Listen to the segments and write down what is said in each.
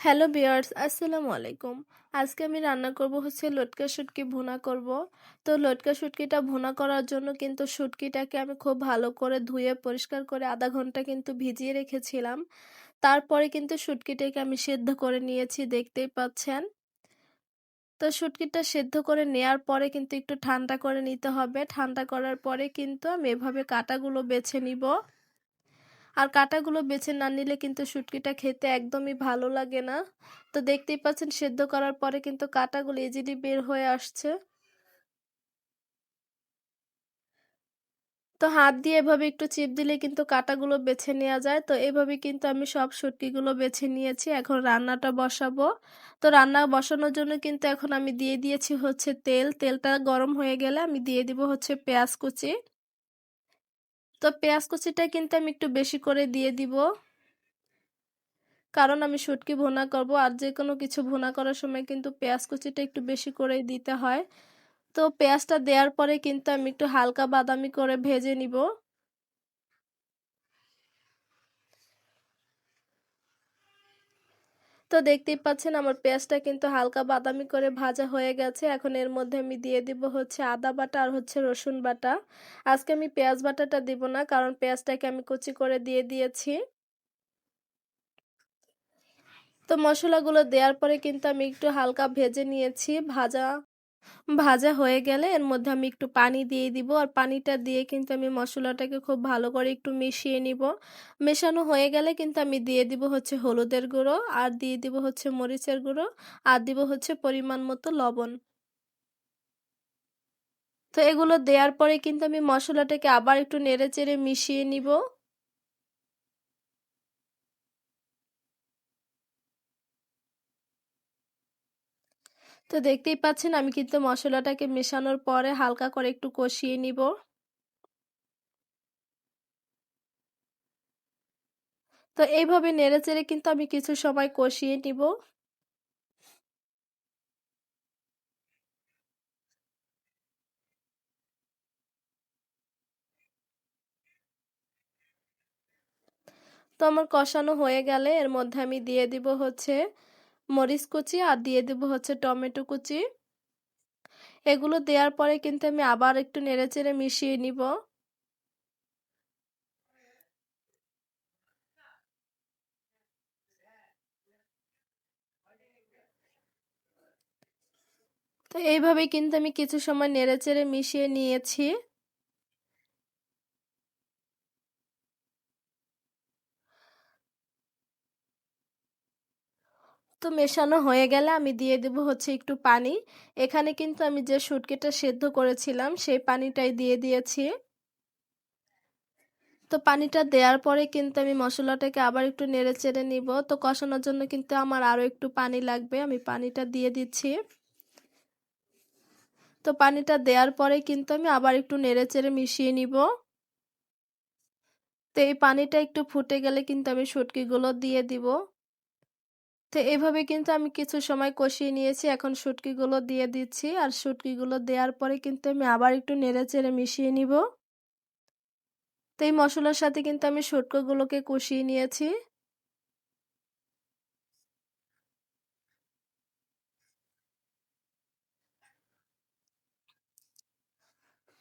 Hello বিয়ার্স আসসালামু আলাইকুম। আজকে আমি রান্না করব হচ্ছে লটকা শুটকি ভুনা করব। তো লটকা শুটকিটা ভুনা করার জন্য কিন্তু শুটকিটাকে আমি খুব ভালো করে ধুয়ে, পরিষ্কার করে আধা ঘণ্টা কিন্তু ভিজিয়ে রেখেছিলাম। তারপরে কিন্তু শুটকিটাকে আমি সেদ্ধ করে নিয়েছি, দেখতেই পাচ্ছেন। তো শুটকিটা সেদ্ধ করে নেয়ার পরে কিন্তু একটু ঠান্ডা করে নিতে হবে। ঠান্ডা করার পরে কিন্তু আমি এভাবে কাটাগুলো বেছে নিব। আর কাটাগুলো বেছে না নিলে কিন্তু শুটকিটা খেতে একদমই ভালো লাগে না। তো দেখতেই পাচ্ছেন সেদ্ধ করার পরে কিন্তু কাটাগুলো ইজিলি বের হয়ে আসছে। তো হাত দিয়ে এভাবে একটু চিপ দিলে কিন্তু কাটাগুলো বেছে নেওয়া যায়। তো এভাবে কিন্তু আমি সব শুটকিগুলো বেছে নিয়েছি। এখন রান্নাটা বসাবো। তো রান্না বসানোর জন্য কিন্তু এখন আমি দিয়ে দিয়েছি হচ্ছে তেল। তেলটা গরম হয়ে গেলে আমি দিয়ে দিব হচ্ছে পেঁয়াজ কুচি। তো পেঁয়াজ কুচিটা কিন্তু আমি একটু বেশি করে দিয়ে দিব। কারণ আমি শুটকি ভোনা করব আর যে কোনো কিছু ভোনা করার সময় কিন্তু পেঁয়াজ কুচিটা একটু বেশি করে দিতে হয়। তো পেঁয়াজটা দেওয়ার পরে কিন্তু আমি একটু হালকা বাদামি করে ভেজে নিব। তো দেখতেই পাচ্ছেন আমার পেঁয়াজটা কিন্তু হালকা বাদামি করে ভাজা হয়ে গেছে। এখন এর মধ্যে আমি দিয়ে দিব হচ্ছে আদা বাটা আর হচ্ছে রসুন বাটা। আজকে আমি পেঁয়াজ বাটাটা দিব না, কারণ পেঁয়াজটাকে আমি কুচি করে দিয়ে দিয়েছি। তো মশলাগুলো দেওয়ার পরে কিন্তু আমি একটু হালকা ভেজে নিয়েছি, ভাজা ভাজা হয়ে গেলে এর মধ্যে আমি একটু পানি দিয়ে দিব। আর পানিটা দিয়ে কিন্তু আমি মশলাটাকে খুব ভালো করে একটু মিশিয়ে নিব। মেশানো হয়ে গেলে কিন্তু আমি দিয়ে দিব হচ্ছে হলুদের গুঁড়ো, আর দিয়ে দিব হচ্ছে মরিচের গুঁড়ো, আর দিব হচ্ছে পরিমাণ মতো লবণ। তো এগুলো দেওয়ার পরে কিন্তু আমি মশলাটাকে আবার একটু নেড়ে চেড়ে মিশিয়ে নিব। তো দেখতেই পাচ্ছেন, আমি কিন্তু মশলাটাকে মেশানোর পরে হালকা করে একটু কষিয়ে নিব। তো এইভাবে নেড়ে চেড়ে কিন্তু আমি কিছু সময় কষিয়ে নিব। তো আমার কষানো হয়ে গেলে এর মধ্যে আমি দিয়ে দিব হচ্ছে মরিচ কুচি আর দিয়ে দেবো হচ্ছে টমেটো কুচি। এগুলো দেওয়ার পরে কিন্তু আমি আবার একটু নেড়ে চেড়ে মিশিয়ে নিব। তো এইভাবেই কিন্তু আমি কিছু সময় নেড়ে চেড়ে মিশিয়ে নিয়েছি। তো মেশানো হয়ে গেলে আমি দিয়ে দেব হচ্ছে একটু পানি। এখানে কিন্তু আমি যে শুটকিটা সেদ্ধ করেছিলাম, সেই পানিটাই দিয়ে দিয়েছি। তো পানিটা দেওয়ার পরে কিন্তু আমি মশলাটাকে আবার একটু নেড়ে চেড়ে নিব। তো কষানোর জন্য কিন্তু আমার আরও একটু পানি লাগবে, আমি পানিটা দিয়ে দিচ্ছি। তো পানিটা দেওয়ার পরে কিন্তু আমি আবার একটু নেড়ে চেড়ে মিশিয়ে নিব। তো এই পানিটা একটু ফুটে গেলে কিন্তু আমি শুটকিগুলো দিয়ে দিব। তো এভাবে কিন্তু আমি কিছু সময় কষিয়ে নিয়েছি। এখন শুটকিগুলো দিয়ে দিচ্ছি আর শুটকিগুলো দেওয়ার পরে কিন্তু আমি আবার একটু নেড়ে চেড়ে মিশিয়ে নিব। তো এই মশলার সাথে কিন্তু আমি শুটকোগুলোকে কষিয়ে নিয়েছি।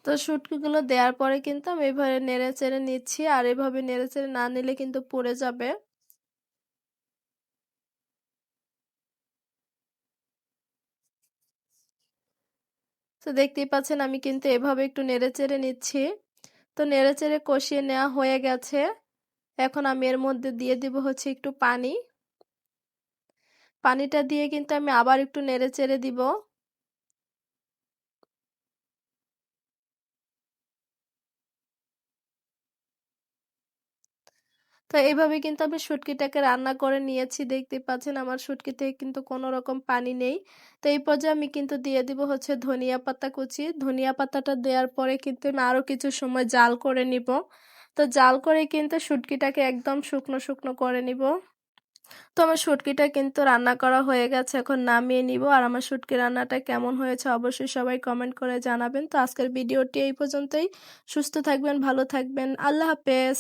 তো শুটকিগুলো দেওয়ার পরে কিন্তু আমি এভাবে নেড়ে চেড়ে নিচ্ছি আর এভাবে নেড়ে চেড়ে না নিলে কিন্তু পড়ে যাবে। তো দেখতেই পাচ্ছেন আমি কিন্তু এভাবে একটু নেড়ে চেড়ে নিচ্ছি। তো নেড়েচেড়ে কষিয়ে নেওয়া হয়ে গেছে। এখন আমি এর মধ্যে দিয়ে দিব হচ্ছে একটু পানি। পানিটা দিয়ে কিন্তু আমি আবার একটু নেড়ে চেড়ে দিব। তো এইভাবে কিন্তু আমি শুটকিটাকে রান্না করে নিয়েছি। দেখতে পাচ্ছেন আমার শুটকি কিন্তু কোনো রকম পানি নেই। তো এই পর্যায়ে আমি কিন্তু দিয়ে দিব হচ্ছে ধনিয়া পাতা কুচি। ধনিয়া পাতাটা দেওয়ার পরে কিন্তু আমি আরও কিছু সময় জাল করে নিব। তো জাল করে কিন্তু শুটকিটাকে একদম শুকনো শুকনো করে নিব। তো আমার শুটকিটা কিন্তু রান্না করা হয়ে গেছে, এখন নামিয়ে নিব। আর আমার শুটকি রান্নাটা কেমন হয়েছে অবশ্যই সবাই কমেন্ট করে জানাবেন। তো আজকের ভিডিওটি এই পর্যন্তই। সুস্থ থাকবেন, ভালো থাকবেন। আল্লাহ হাফেজ।